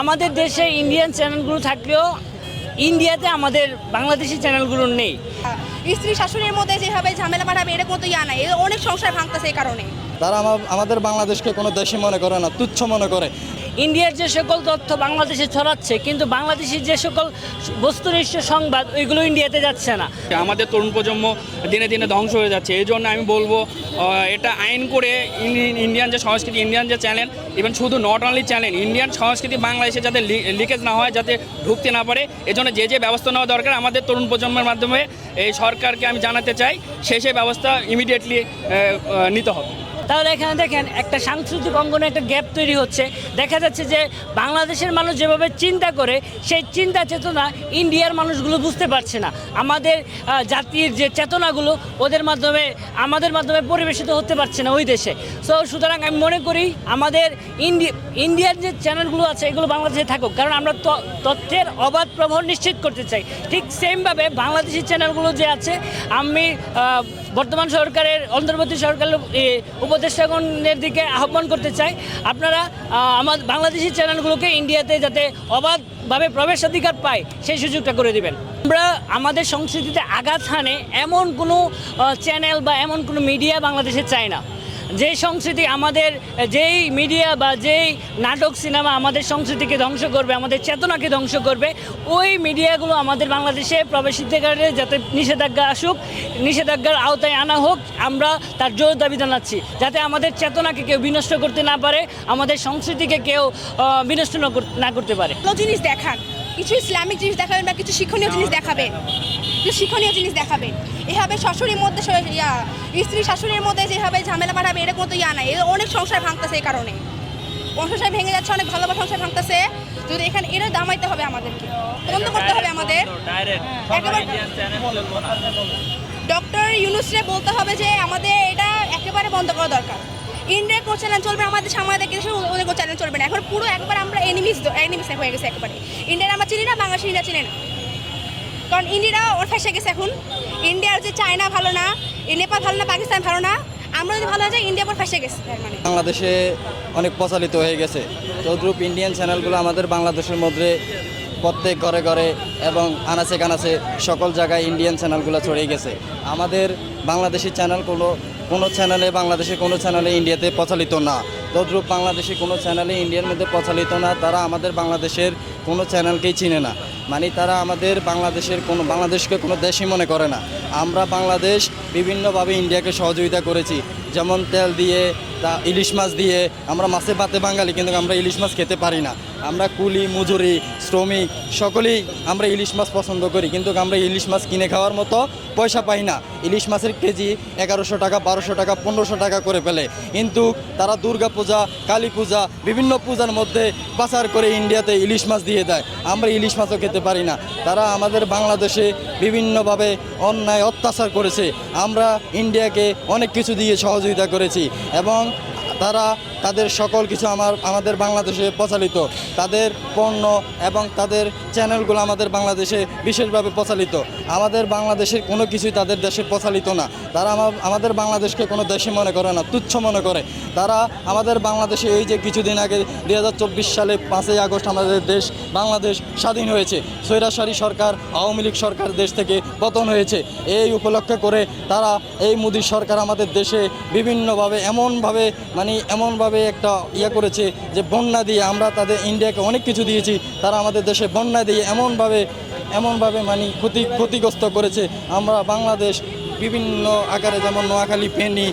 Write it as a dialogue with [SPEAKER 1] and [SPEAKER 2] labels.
[SPEAKER 1] আমাদের দেশে ইন্ডিয়ান চ্যানেলগুলো থাকলেও ইন্ডিয়াতে আমাদের বাংলাদেশি চ্যানেলগুলো নেই।
[SPEAKER 2] স্ত্রী শাশুড়ির মধ্যে যেভাবে ঝামেলা পাঠাবে এর মতো ইয়া নাই। অনেক সংসার ভাঙতেছে এই কারণে।
[SPEAKER 3] তারা আমাদের বাংলাদেশকে কোনো দেশে মনে করে না তুচ্ছ মনে করে।
[SPEAKER 1] ইন্ডিয়ার যে সকল তথ্য বাংলাদেশে ছড়াচ্ছে, কিন্তু বাংলাদেশের যে সকল বস্তুনিষ্ঠ সংবাদ, ওইগুলো ইন্ডিয়াতে যাচ্ছে না।
[SPEAKER 4] আমাদের তরুণ প্রজন্ম দিনে দিনে ধ্বংস হয়ে যাচ্ছে। এই জন্য আমি বলব এটা আইন করে ইন্ডিয়ান যে সংস্কৃতি, ইন্ডিয়ান যে চ্যানেল ইভেন শুধু নট অনলি চ্যানেল, ইন্ডিয়ান সংস্কৃতি বাংলাদেশে যাতে লিকেজ না হয়, যাতে ঢুকতে না পারে, এজন্য যে যে ব্যবস্থা নেওয়া দরকার, আমাদের তরুণ প্রজন্মের মাধ্যমে এই সরকারকে আমি জানাতে চাই, সে সেই ব্যবস্থা ইমিডিয়েটলি নিতে হবে।
[SPEAKER 1] তাহলে এখানে দেখেন একটা সাংস্কৃতিক অঙ্গনে একটা গ্যাপ তৈরি হচ্ছে। দেখা যাচ্ছে যে বাংলাদেশের মানুষ যেভাবে চিন্তা করে, সেই চিন্তা চেতনা ইন্ডিয়ার মানুষগুলো বুঝতে পারছে না। আমাদের জাতির যে চেতনাগুলো, ওদের মাধ্যমে, আমাদের মাধ্যমে পরিবেশিত হতে পারছে না ওই দেশে। সো সুতরাং আমি মনে করি আমাদের ইন্ডিয়া ইন্ডিয়ার যে চ্যানেলগুলো আছে, এগুলো বাংলাদেশে থাকুক। কারণ আমরা তথ্যের অবাধ প্রবাহ নিশ্চিত করতে চাই। ঠিক সেমভাবে বাংলাদেশি চ্যানেলগুলো যে আছে, আমি বর্তমান সরকারের, অন্তর্বর্তী সরকারের উপদেষ্টাগণের দিকে আহ্বান করতে চাই। আপনারা আমার বাংলাদেশি চ্যানেলগুলোকে ইন্ডিয়াতে যাতে অবাধভাবে প্রবেশাধিকার পায়, সেই সুযোগটা করে দিবেন। আমরা আমাদের সংস্কৃতিতে আঘাত হানে এমন কোনো চ্যানেল বা এমন কোনো মিডিয়া বাংলাদেশে চাই না। যে সংস্কৃতি আমাদের, যেই মিডিয়া বা যেই নাটক, সিনেমা আমাদের সংস্কৃতিকে ধ্বংস করবে, আমাদের চেতনাকে ধ্বংস করবে, ওই মিডিয়াগুলো আমাদের বাংলাদেশে প্রবেশিতকারে যাতে নিষেধাজ্ঞা আসুক, নিষেধাজ্ঞার আওতায় আনা হোক, আমরা তার জোর দাবি জানাচ্ছি। যাতে আমাদের চেতনাকে কেউ বিনষ্ট করতে না পারে, আমাদের সংস্কৃতিকে কেউ বিনষ্ট না করতে পারে।
[SPEAKER 2] জিনিস দেখান। কিছু ইসলামিক জিনিস দেখাবেন বা কিছু শিক্ষণীয় জিনিস দেখাবেন? কিছু শিক্ষণীয় জিনিস দেখাবেন এভাবে শাশুড়ির মধ্যে ইয়া স্ত্রী শাশুড়ির মধ্যে যেভাবে ঝামেলা পাঠাবে এরকম তো ইয়া নাই। অনেক সংসার ভাঙতেছে এই কারণে। সংসার ভেঙে যাচ্ছে অনেক ভালো ভালো সংসার ভাঙতেছে। যদি এখানে এরা দামাইতে হবে আমাদেরকে। বন্ধ করতে হবে আমাদের। একেবারে ডক্টর ইউনুসরে বলতে হবে যে আমাদের এটা একেবারে বন্ধ করা দরকার। ইন্ডিয়ার কোনো চ্যানেল চলবে আমাদের আমাদের দেশে ওদের কোনো চ্যানেল চলবে না। এখন পুরো একবার আমরা এনিমিস এনিমিস হয়ে গেছে একেবারে। ইন্ডিয়ার আমরা চিনি না বাংলাদেশ ইন্ডিয়া চিনি না। কারণ ইন্ডিয়ারা ওর ফেসে গেছে এখন। ইন্ডিয়ার যে চায়না ভালো না নেপাল ভালো না, পাকিস্তান ভালো না, আমরা যদি ভালো হয়ে যাই, ইন্ডিয়া ওর ফেসে গেছে। মানে
[SPEAKER 3] বাংলাদেশে অনেক প্রচালিত হয়ে গেছে। তদ্রূপ ইন্ডিয়ান চ্যানেলগুলো আমাদের বাংলাদেশের মধ্যে প্রত্যেক ঘরে ঘরে এবং আনাচে কানাচে সকল জায়গায় ইন্ডিয়ান চ্যানেলগুলো ছড়িয়ে গেছে। আমাদের বাংলাদেশি চ্যানেলগুলো কোনো চ্যানেলে বাংলাদেশে কোনো চ্যানেলে ইন্ডিয়াতে প্রচালিত না। তদ্রূপ বাংলাদেশি কোনো চ্যানেলে ইন্ডিয়ার মধ্যে প্রচালিত না, তারা আমাদের বাংলাদেশের কোনো চ্যানেলকেই চিনে না। মানে তারা আমাদের বাংলাদেশের কোনো, বাংলাদেশকে কোনো দেশই মনে করে না। আমরা বাংলাদেশ বিভিন্নভাবে ইন্ডিয়াকে সহযোগিতা করেছি। যেমন তেল দিয়ে, তা ইলিশ মাছ দিয়ে, আমরা মাছে ভাতে বাঙালি, কিন্তু আমরা ইলিশ মাছ খেতে পারি না। আমরা কুলি, মজুরি, শ্রমিক, সকলেই আমরা ইলিশ মাছ পছন্দ করি, কিন্তু আমরা ইলিশ মাছ কিনে খাওয়ার মতো পয়সা পাই না। ইলিশ মাছের কেজি এগারোশো টাকা, বারোশো টাকা, পনেরোশো টাকা করে ফেলে। কিন্তু তারা দুর্গা পূজা, কালী পূজা, বিভিন্ন পূজার মধ্যে পাচার করে ইন্ডিয়াতে ইলিশ মাছ দিয়ে দেয়। আমরা ইলিশ মাছও খেতে পারি না। তারা আমাদের বাংলাদেশে বিভিন্নভাবে অন্যায়, অত্যাচার করেছে। আমরা ইন্ডিয়াকে অনেক কিছু দিয়ে সহযোগিতা করেছি এবং তারা তাদের সকল কিছু আমার, আমাদের বাংলাদেশে প্রচালিত। তাদের পণ্য এবং তাদের চ্যানেলগুলো আমাদের বাংলাদেশে বিশেষভাবে প্রচালিত। আমাদের বাংলাদেশের কোনো কিছুই তাদের দেশে প্রচালিত না। তারা আমা- আমাদের বাংলাদেশকে কোনো দেশে মনে করে না, তুচ্ছ মনে করে। তারা আমাদের বাংলাদেশে এই যে কিছুদিন আগে দু হাজার চব্বিশ সালে পাঁচই আগস্ট আমাদের দেশ, বাংলাদেশ স্বাধীন হয়েছে। স্বৈরাচারী সরকার, আওয়ামী লীগ সরকার দেশ থেকে পতন হয়েছে। এই উপলক্ষে করে তারা এই মোদী সরকার আমাদের দেশে বিভিন্নভাবে, এমনভাবে মানে এমনভাবে একটা ইয়ে করেছে যে বন্যা দিয়ে আমরা তাদের ইন্ডিয়াকে অনেক কিছু দিয়েছি। তারা আমাদের দেশে বন্যা দিয়ে এমনভাবে এমনভাবে মানে ক্ষতি, ক্ষতিগ্রস্ত করেছে। আমরা বাংলাদেশ বিভিন্ন আকারে যেমন নোয়াখালী, ফেনী